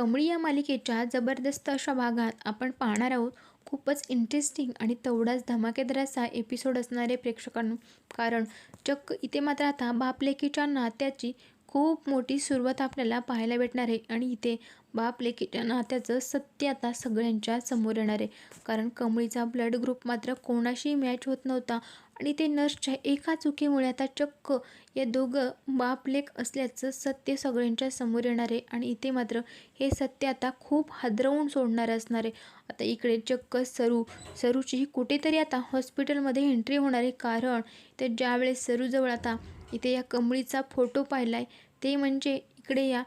कमळी या मालिकेच्या जबरदस्त अशा भागात आपण पाहणार आहोत खूपच इंटरेस्टिंग आणि तेवढाच धमाकेदार असा एपिसोड असणारे प्रेक्षकांना. कारण चक्क इथे मात्र आता बापलेकीच्या नात्याची खूप मोठी सुरुवात आपल्याला पाहायला भेटणार आहे. आणि इथे बाप लेकीच्या नात्याचं सत्य आता सगळ्यांच्या समोर येणार आहे. कारण कमळीचा ब्लड ग्रुप मात्र कोणाशी मॅच होत नव्हता. आणि ते नर्सच्या एका चुकीमुळे आता चक्क या दोघं बाप लेक असल्याचं सत्य सगळ्यांच्या समोर येणार आहे. आणि इथे मात्र हे सत्य आता खूप हादरवून सोडणारं असणार आहे. आता इकडे चक्क सरू सरूची कुठेतरी आता हॉस्पिटलमध्ये एंट्री होणार आहे. कारण ते ज्यावेळेस सरूजवळ आता इथे या कमळीचा फोटो पाहिला आहे ते म्हणजे इकडे या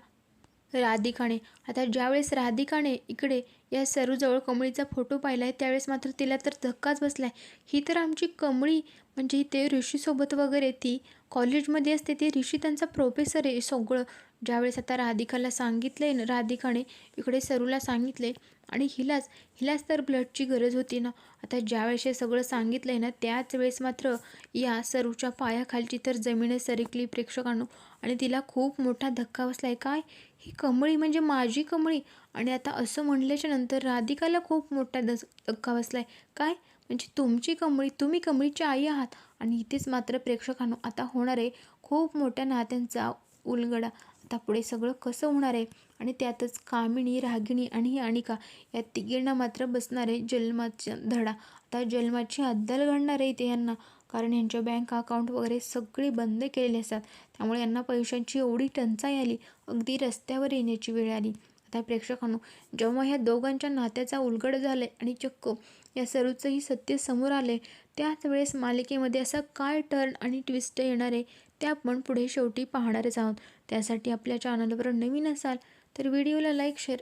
राधिकाने. आता ज्यावेळेस राधिकाने इकडे या सरूजवळ कमळीचा फोटो पाहिला आहे त्यावेळेस मात्र तिला तर धक्काच बसला आहे ही तर आमची कमळी म्हणजे इथे ऋषीसोबत वगैरे ती कॉलेजमध्ये असते ती ऋषी त्यांचा प्रोफेसर आहे सगळं. ज्यावेळेस आता राधिकाला सांगितलं आहे ना राधिकाने इकडे सरूला सांगितले आणि हिलाच हिलाच तर ब्लडची गरज होती ना. आता ज्यावेळेस हे सगळं सांगितलं आहे ना त्याच वेळेस मात्र या सरूच्या पायाखालची तर जमीन सरकली प्रेक्षकांनो. आणि तिला खूप मोठा धक्का बसला आहे काय? ही कमळी म्हणजे माझी कमळी. आणि आता असं म्हणल्याच्या नंतर राधिकाला खूप मोठा दस धक्का बसला आहे काय? म्हणजे तुमची कमळी तुम्ही कमळीची आई आहात. आणि इथेच मात्र प्रेक्षकांनो आता होणार आहे खूप मोठ्या नात्यांचा उलगडा. आता पुढे सगळं कसं होणार आहे? आणि त्यातच कामिणी रागिणी आणि ही अनिका या तिघींना मात्र बसणार आहे जन्माचा धडा. आता जन्माची अद्दल घडणार आहे इथे यांना. कारण यांच्या बँक अकाउंट वगैरे सगळे बंद केलेले असतात. त्यामुळे यांना पैशांची एवढी टंचाई आली. अगदी रस्त्यावर येण्याची वेळ आली. आता प्रेक्षकांनो जेव्हा ह्या दोघांच्या नात्याचा उलगड झाले आणि चक्क या सर्वचंही सत्य समोर आले त्याच वेळेस मालिकेमध्ये असा काय टर्न आणि ट्विस्ट येणार आहे ते आपण पुढे शेवटी पाहणारच आहोत. त्यासाठी आपल्या चॅनलवर नवीन असाल तर व्हिडिओला लाईक शेअर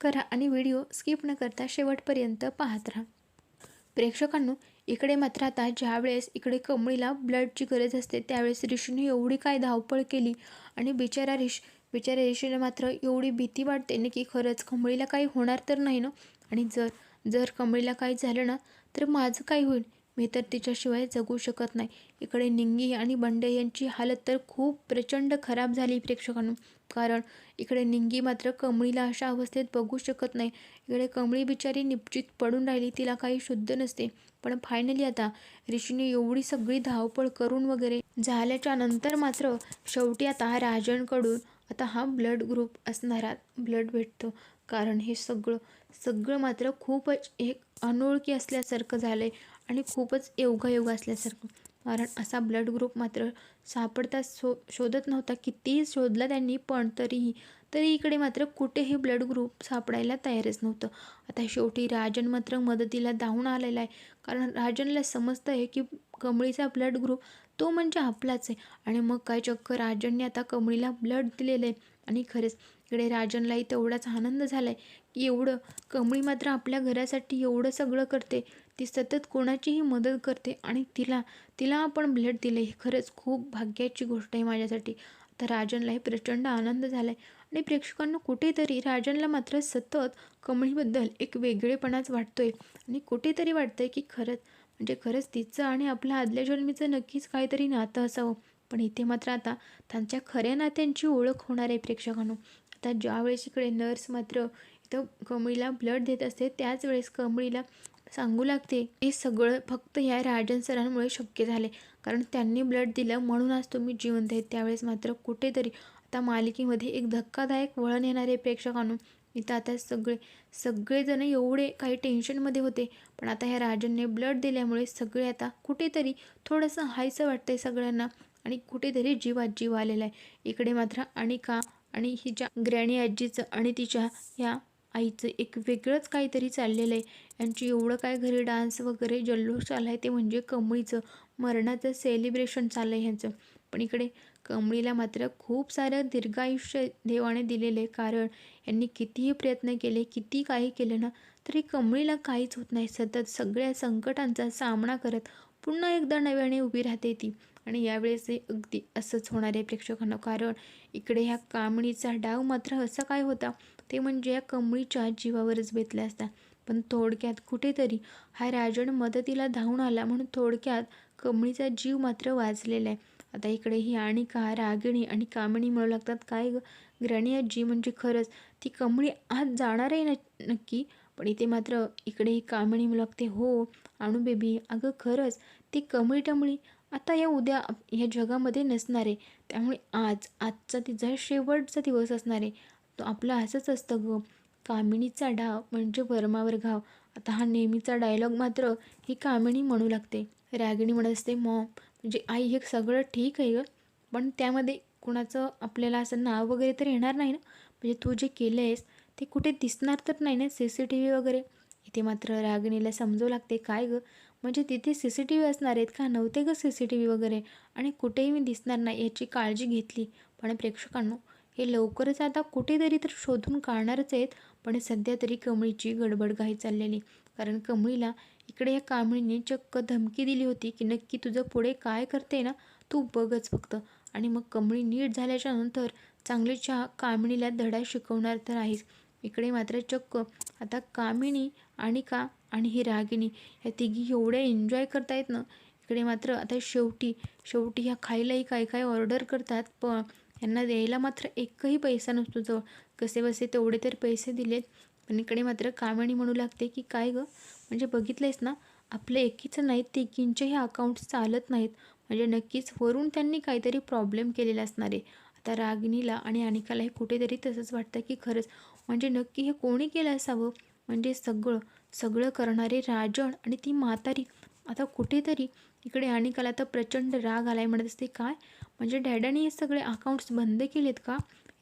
करा आणि व्हिडिओ स्किप न करता शेवटपर्यंत पाहत राहा. प्रेक्षकांनो इकडे मात्र आता ज्यावेळेस इकडे कमळीला ब्लडची गरज असते त्यावेळेस ऋषीने एवढी काय धावपळ केली आणि बिचारा ऋष बिचारा ऋषीला मात्र एवढी भीती वाटते ना की खरंच कमळीला काही होणार तर नाही ना? आणि जर जर कमळीला काही झालं ना तर माझं काय होईल? मी तर तिच्याशिवाय जगू शकत नाही. इकडे निंगी आणि बंडे यांची हालत तर खूप प्रचंड खराब झाली प्रेक्षकांनो. कारण इकडे निंगी मात्र कमळीला अशा अवस्थेत बघू शकत नाही. इकडे कमळी बिचारी निश्चित पडून राहिली तिला काही शुद्ध नसते. पण फायनली आता ऋषीने एवढी सगळी धावपळ करून वगैरे झाल्याच्यानंतर मात्र शेवटी आता राजनकडून आता हा ब्लड ग्रुप असणारा ब्लड भेटतो. कारण हे सगळं सगळं मात्र खूपच एक अनोळखी असल्यासारखं झालं आहे आणि खूपच योगायोग असल्यासारखं. कारण असा ब्लड ग्रुप मात्र सापडता शो शोधत नव्हता कितीही शोधला त्यांनी पण तरीही तरी इकडे मात्र कुठेही ब्लड ग्रुप सापडायला तयारच नव्हतं. आता शेवटी राजन मात्र मदतीला धावून आलेला आहे. कारण राजनला समजतं आहे की कमळीचा ब्लड ग्रुप तो म्हणजे आपलाच आहे. आणि मग काय चक्क राजनने आता कमळीला ब्लड दिलेलं आहे आणि खरंच इकडे राजनलाही तेवढाच आनंद झाला आहे की एवढं कमळी मात्र आपल्या घरासाठी एवढं सगळं करते. ती सतत कोणाचीही मदत करते आणि तिला तिला आपण ब्लड दिले हे खरंच खूप भाग्याची गोष्ट आहे माझ्यासाठी. आता राजनलाही प्रचंड आनंद झाला आहे आणि प्रेक्षकांना कुठेतरी राजनला मात्र सतत कमळीबद्दल एक वेगळेपणाच वाटतो आहे आणि कुठेतरी वाटतं आहे की खरंच म्हणजे खरंच तिचं आणि आपल्या आदल्या जन्मीचं नक्कीच काहीतरी नातं असावं. पण इथे मात्र आता त्यांच्या खऱ्या नात्यांची ओळख होणार आहे प्रेक्षकांनो. आता ज्यावेळेस इकडे नर्स मात्र इथं कमळीला ब्लड देत असते त्याच वेळेस कमळीला सांगू लागते हे सगळं फक्त या राजन सरांमुळे शक्य झाले. कारण त्यांनी ब्लड दिलं म्हणून आज तुम्ही जिवंत आहेत. त्यावेळेस मात्र कुठेतरी आता मालिकेमध्ये एक धक्कादायक वळण येणारे प्रेक्षकांनो. इथं आता सगळे सगळेजण एवढे काही टेन्शनमध्ये होते. पण आता ह्या राजनने ब्लड दिल्यामुळे सगळे आता कुठेतरी थोडंसं हायचं वाटतंय सगळ्यांना आणि कुठेतरी जीवात जीव आलेला आहे. इकडे मात्र अनिका आणि हिच्या ग्रॅणी आजीचं आणि तिच्या ह्या आईचं एक वेगळंच काहीतरी चाललेलं आहे. यांची एवढं काय घरी डान्स वगैरे जल्लोष चाललं आहे ते म्हणजे कमळीचं. मरणाचं सेलिब्रेशन चाललं आहे ह्यांचं. पण इकडे कमळीला मात्र खूप सारं दीर्घायुष्य देवाने दिलेलं आहे. कारण यांनी कितीही प्रयत्न केले किती काही केलं ना तरी कमळीला काहीच होत नाही. सतत सगळ्या संकटांचा सामना करत पुन्हा एकदा नव्याने उभी राहते ती. आणि यावेळेस हे अगदी असंच होणार आहे प्रेक्षकांना. कारण इकडे ह्या कामणीचा डाव मात्र असा काय होता? ते म्हणजे या कमळीच्या जीवावरच बेतल्या असता पण थोडक्यात कुठेतरी हा राजण मदतीला धावून आला म्हणून थोडक्यात कमळीचा जीव मात्र वाचलेला आहे. आता इकडे ही अनिका रागिणी आणि कामिणी म्हणू लागतात. काय ग्रणी आजी म्हणजे खरंच ती कमळी आत जाणार आहे न नक्की? पण इथे मात्र इकडे ही कामिणी म्हणू लागते. हो आणू बेबी. अगं खरंच ती कमळी टमळी आता या उद्या या जगामध्ये नसणार आहे. त्यामुळे आज आजचा तिचा शेवटचा दिवस असणार आहे तो आपलं असंच असतं ग. कामिणीचा डाव म्हणजे वर्मावर घाव. आता हा नेहमीचा डायलॉग मात्र ही कामिणी म्हणू लागते. रागिणी म्हणत असते मॉम म्हणजे आई हे सगळं ठीक आहे ग. पण त्यामध्ये कुणाचं आपल्याला असं नाव वगैरे तर येणार नाही ना? म्हणजे तू जे केलं आहेस ते कुठे दिसणार तर नाही ना? सी सी टी व्ही वगैरे. इथे मात्र रागिणीला समजू लागते काय गं? म्हणजे तिथे सी सी टी व्ही असणार आहेत का? नव्हते का सी सी टी व्ही वगैरे? आणि कुठेही मी दिसणार नाही याची काळजी घेतली. पण प्रेक्षकांनो हे लवकरच आता कुठेतरी तर शोधून काढणारच आहेत. पण सध्या तरी कमळीची गडबड घाई चाललेली. कारण कमळीला इकडे या कांबळीने चक्क धमकी दिली होती की नक्की तुझं पुढे काय करते ना तू बघच फक्त. आणि मग कमळी नीट झाल्याच्यानंतर चांगली चहा कामिणीला धडा शिकवणार तर आहेच. इकडे मात्र चक्क. आता कामिणी आणि का आणि ही रागिणी ह्या तिघी एवढ्या एन्जॉय करतायत ना इकडे मात्र आता शेवटी शेवटी ह्या खायलाही काय काय ऑर्डर करतात पण यांना द्यायला मात्र एकही पैसा नसतो जवळ. कसे बसे तेवढे तर पैसे दिलेत पण इकडे मात्र कामिणी म्हणू लागते की काय गं? म्हणजे बघितलंयस ना आपले एकीचं नाहीत तिघींचेही अकाउंट्स चालत नाहीत. म्हणजे नक्कीच वरून त्यांनी काहीतरी प्रॉब्लेम केलेला असणार आहे. आता रागिणीला आणि अनिकालाही कुठेतरी तसंच वाटतं की खरंच म्हणजे नक्की हे कोणी केलं असावं? म्हणजे सगळं. सगळं करणारे राजण आणि ती म्हातारी. आता कुठेतरी इकडे अनिकाला तर प्रचंड राग आलाय म्हणत असते. काय? म्हणजे डॅडाने हे सगळे अकाउंट्स बंद केलेत का?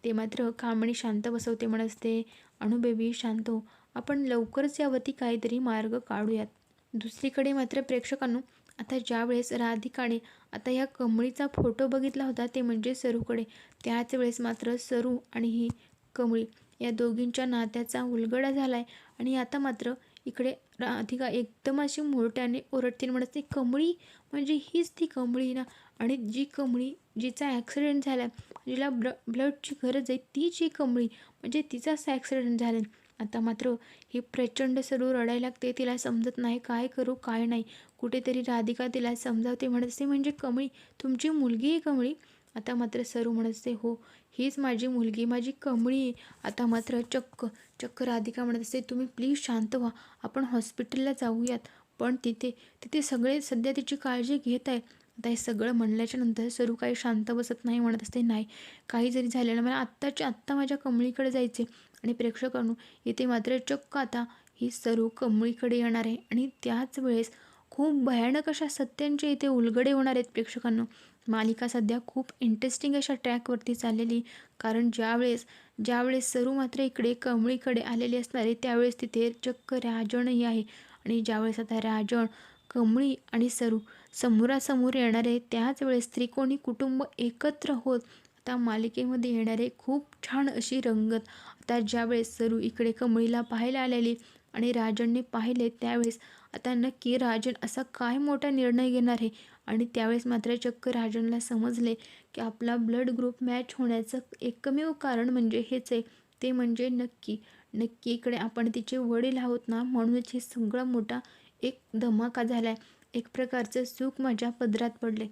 ते मात्र कामणी शांत बसवते म्हणत असते. अणुबेबी शांत हो. आपण लवकरच यावरती काहीतरी मार्ग काढूयात. दुसरीकडे मात्र प्रेक्षकांनो आता ज्यावेळेस राधिकाने आता ह्या कमळीचा फोटो बघितला होता ते म्हणजे सरूकडे. त्याच वेळेस मात्र सरू आणि ही कमळी या दोघींच्या नात्याचा उलगडा झाला आहे आणि आता मात्र इकडे राधिका एकदम अशी मोठ्याने ओरडतील. म्हणत ती कमळी म्हणजे हीच ती कमळी ना? आणि जी कमळी जिचा ॲक्सिडेंट झाला जिला ब्ल ब्लडची गरज आहे ती जी कमळी म्हणजे तिचाच ॲक्सिडेंट झाला. आता मात्र ही प्रचंड सरू रडायला लागते. तिला समजत नाही काय करू काय नाही? कुठेतरी राधिका तिला समजावते. म्हणत असते म्हणजे कमळी तुमची मुलगी आहे कमळी? आता मात्र सरू म्हणत असते हो हीच माझी मुलगी माझी कमळी. आहे आता मात्र चक्क चक्क राधिका म्हणत असते तुम्ही प्लीज शांत व्हा आपण हॉस्पिटलला जाऊयात. पण तिथे तिथे सगळे सध्या तिची काळजी घेत आहे. आता हे सगळं म्हणल्याच्या नंतर सरू काही शांत बसत नाही म्हणत असते नाही काही जरी झालेलं मला आत्ताच्या आत्ता माझ्या कमळीकडे जायचे आणि प्रेक्षकांनो इथे मात्र चक्क आता ही सरू कमळीकडे येणार आहे आणि त्याच वेळेस खूप भयानक अशा सत्यांचे इथे उलगडे होणार आहेत प्रेक्षकांना. मालिका सध्या खूप इंटरेस्टिंग अशा ट्रॅकवरती चाललेली. कारण ज्यावेळेस ज्यावेळेस सरू मात्र इकडे कमळीकडे आलेली असणार आहे त्यावेळेस तिथे चक्क राजणही आहे. आणि ज्यावेळेस आता राजण कमळी आणि सरू समोरासमोर येणारे त्याच वेळेस त्रिकोणी कुटुंब एकत्र होत आता मालिकेमध्ये येणारे खूप छान अशी रंगत आता ज्यावेळेस सरू इकडे कमळीला पाहायला आलेली आणि राजणने पाहिले त्यावेळेस आता नक्की राजन असा काय मोठा निर्णय घेणार आहे? आणि त्यावेळेस मात्र चक्क राजनला समजले की आपला ब्लड ग्रुप मॅच होण्याचं एकमेव कारण म्हणजे हेच आहे. ते म्हणजे नक्की. नक्की इकडे आपण तिचे वडील आहोत ना म्हणूनच हे सगळा मोठा एक धमाका झाला आहे एक प्रकारचं सुख माझ्या पदरात पडले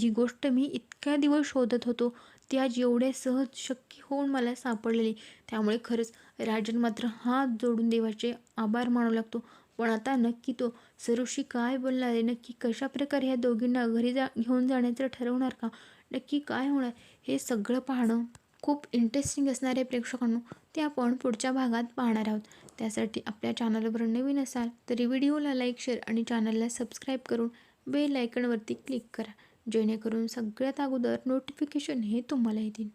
जी गोष्ट मी इतक्या दिवस शोधत होतो ती आज एवढे सहज शक्य होऊन मला सापडलेली. त्यामुळे खरंच राजन मात्र हात जोडून देवाचे आभार मानू लागतो. पण आता नक्की तो सरुशी काय बोलणार आहे? नक्की कशा प्रकारे ह्या दोघींना घरी जा घेऊन जाण्याचं ठरवणार का? नक्की काय होणार? हे सगळं पाहणं खूप इंटरेस्टिंग असणार आहे प्रेक्षकांनो. ते आपण पुढच्या भागात पाहणार आहोत. त्यासाठी आपल्या चॅनलवर नवीन असाल तरी व्हिडिओला लाईक शेअर आणि चॅनलला सबस्क्राईब करून बेल आयकनवरती क्लिक करा. जेणेकरून सगळ्यात अगोदर नोटिफिकेशन हे तुम्हाला येतील.